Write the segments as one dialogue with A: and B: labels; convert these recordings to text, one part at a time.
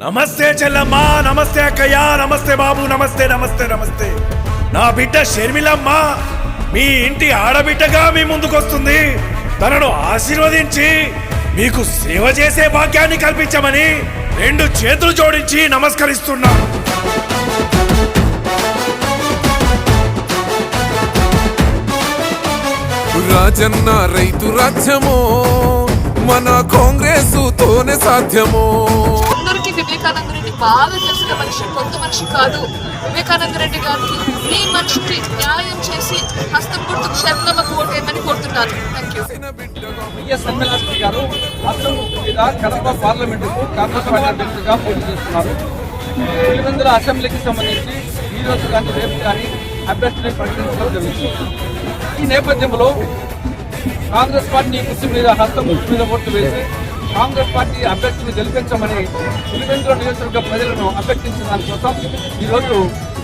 A: నమస్తే చెల్లమ్మా నమస్తే అక్కయ్య నమస్తే బాబు నమస్తే నమస్తే నమస్తే. నా బిడ్డ షర్మిలమ్మ మీ ఇంటి ఆడబిడ్డగా మీ ముందుకొస్తుంది. తనను ఆశీర్వదించి మీకు సేవ చేసే భాగ్యాన్ని కల్పించమని రెండు చేతులు జోడించి నమస్కరిస్తున్నా.
B: రాజన్న రైతు రాజ్యమో మన కాంగ్రెస్ తోనే సాధ్యమో.
C: బాగా తెలిసిన మనిషి కొత్త మనిషి కాదు. వివేకానంద రెడ్డి గారికి మీ మనిషికి న్యాయం చేసి హస్తం గుర్తుకు శరణమ్మకు ఓటేయమని కోరుతున్నాను. థ్యాంక్ యూ
D: వైఎస్ గారు కడప పార్లమెంటుకు కాంగ్రెస్ పార్టీ అభ్యర్థిగా పోటీ చేస్తున్నారు. పులివెందుల అసెంబ్లీకి సంబంధించి ఈ రోజు కానీ రేపు కానీ అభ్యర్థిని ప్రకటించడం జరుగుతుంది. ఈ నేపథ్యంలో కాంగ్రెస్ పార్టీ గుర్తు మీద హస్తం గుర్తు మీద ఓట్లు వేసి కాంగ్రెస్ పార్టీ అభ్యర్థిని గెలిపించమని పులివెందుల నియోజకవర్గ ప్రజలను అభ్యర్థించిన దానికోసం ఈరోజు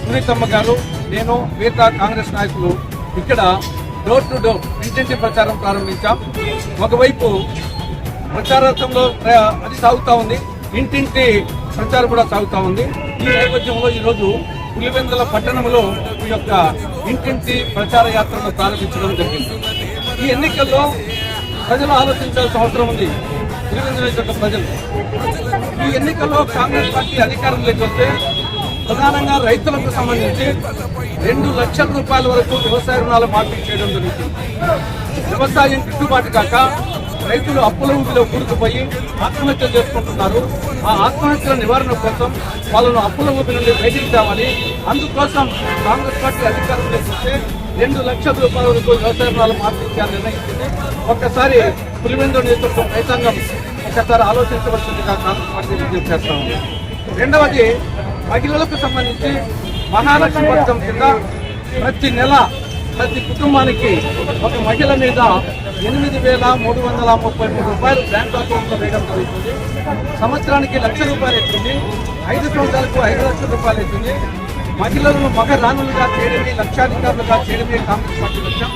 D: సునీతమ్మ గారు నేను మిగతా కాంగ్రెస్ నాయకులు ఇక్కడ డోర్ టు డోర్ ఇంటింటి ప్రచారం ప్రారంభించాం. ఒకవైపు ప్రచారార్థంలో అది సాగుతూ ఉంది. ఇంటింటి ప్రచారం కూడా సాగుతూ ఉంది. ఈ నేపథ్యంలో ఈరోజు పులివెందుల పట్టణంలో ఈ యొక్క ఇంటింటి ప్రచార యాత్రను ప్రారంభించడం జరిగింది. ఈ ఎన్నికల్లో ప్రజలు ఆలోచించాల్సిన అవసరం ఉంది. పులివెందుల ప్రజలు. ఈ ఎన్నికల్లో కాంగ్రెస్ పార్టీ అధికారంలోకి వస్తే ప్రధానంగా రైతులకు సంబంధించి రెండు లక్షల రూపాయల వరకు వ్యవసాయ రుణాలు మాఫీ చేయడం జరుగుతుంది. వ్యవసాయం గిట్టుబాటు కాక రైతులు అప్పుల ఊపిలో కూరుకుపోయి ఆత్మహత్యలు చేసుకుంటున్నారు. ఆ ఆత్మహత్యల నివారణ కోసం వాళ్ళను అప్పుల ఊపి నుండి బయటికి తేవాలి. అందుకోసం కాంగ్రెస్ పార్టీ అధికారంలోకి వస్తే రెండు లక్షల రూపాయల వరకు వ్యవసాయ రుణాలు మార్పించాలని నిర్ణయించింది ఒక్కసారి పులివెందు నేతృత్వం రైతాంగం ఒక్కసారి ఆలోచించవలసిందిగా కాంగ్రెస్ పార్టీ విజ్ఞప్తి చేస్తా ఉంది. రెండవది మహిళలకు సంబంధించి మహాలక్ష్మి పథకం కింద ప్రతి నెల ప్రతి కుటుంబానికి ఒక మహిళ మీద ఎనిమిది వేల మూడు వందల ముప్పై మూడు రూపాయలు బ్యాంక్ అకౌంట్లో వేయడం జరుగుతుంది. సంవత్సరానికి లక్ష రూపాయలు ఇస్తుంది ఐదు సంవత్సరాలకు ఐదు లక్షల రూపాయలు ఇస్తుంది మహిళలను మగ రాణులుగా చేయడమే లక్షాధికారులుగా చేయడమే కాంగ్రెస్ పార్టీ లక్ష్యం.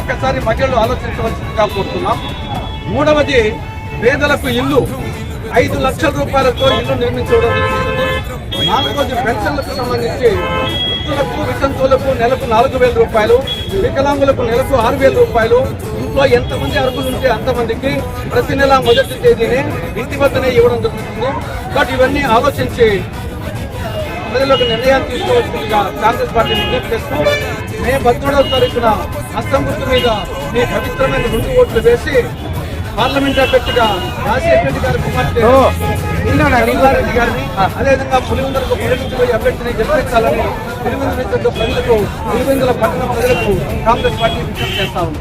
D: ఒక్కసారి మహిళలు ఆలోచించవలసిందిగా కోరుతున్నాం. మూడవది పేదలకు ఇల్లు. ఐదు లక్షల రూపాయలతో ఇల్లు నిర్మించడం జరుగుతుంది నాలుగోది పెన్షన్లకు సంబంధించి వృద్ధులకు వితంతువులకు నెలకు నాలుగు వేల రూపాయలు వికలాంగులకు నెలకు ఆరు వేల రూపాయలు. ఇంట్లో ఎంతమంది అర్హులు ఉంటే అంతమందికి ప్రతి నెల మొదటి తేదీనే ఇంటి వద్దనే ఇవ్వడం జరుగుతుంది. కాబట్టి ఇవన్నీ ఆలోచించి ప్రజలకు నిర్ణయాలు తీసుకోవాల్సిందిగా కాంగ్రెస్ పార్టీ విజ్ఞప్తి చేస్తూ మే పద్మూడవ తారీఖున హస్తం గుర్తు మీద మీ పవిత్రమైన రెండు ఓట్లు వేసి పార్లమెంట్ అభ్యర్థిగా రాజశేఖర రెడ్డి గారి కుమార్తె రెడ్డి గారిని అదేవిధంగా పులివెందులకు పులివెందుకు అభ్యర్థిని గెలిపించాలని పులివెందుల ప్రజలకు పులివెందుల పట్టణ ప్రజలకు కాంగ్రెస్ పార్టీ విజ్ఞప్తి చేస్తా ఉంది.